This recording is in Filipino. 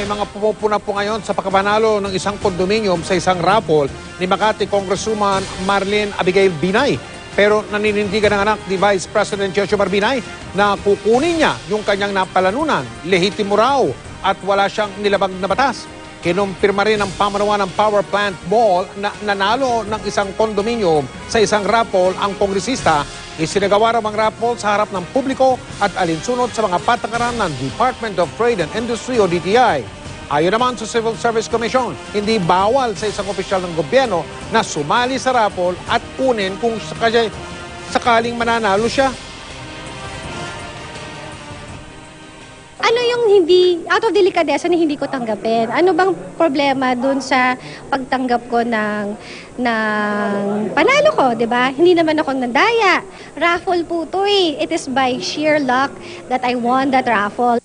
may mga pumupuna po ngayon sa pagkapanalo ng isang kondominium sa isang raffle ni Makati Congresswoman Marlene Abigail Binay. Pero naninindigan ng anak ni Vice President Joshua Binay na kukunin niya yung kanyang napalanunan, lehitimo raw at wala siyang nilabag na batas. Kinumpirma rin ng pamanuan ng Power Plant Mall na nanalo ng isang kondominium sa isang raffle ang kongresista. Isinagawa raw ang raffle sa harap ng publiko at alinsunod sa mga patakaran ng Department of Trade and Industry o DTI. Ayon naman sa Civil Service Commission, hindi bawal sa isang opisyal ng gobyerno na sumali sa raffle at kunin kung sakali- sakaling mananalo siya. Ano yung hindi, out of delicadeza na hindi ko tanggapin? Ano bang problema dun sa pagtanggap ko ng, ng di ba? Hindi naman ako nandaya. Raffle po to eh. It is by sheer luck that I won that raffle.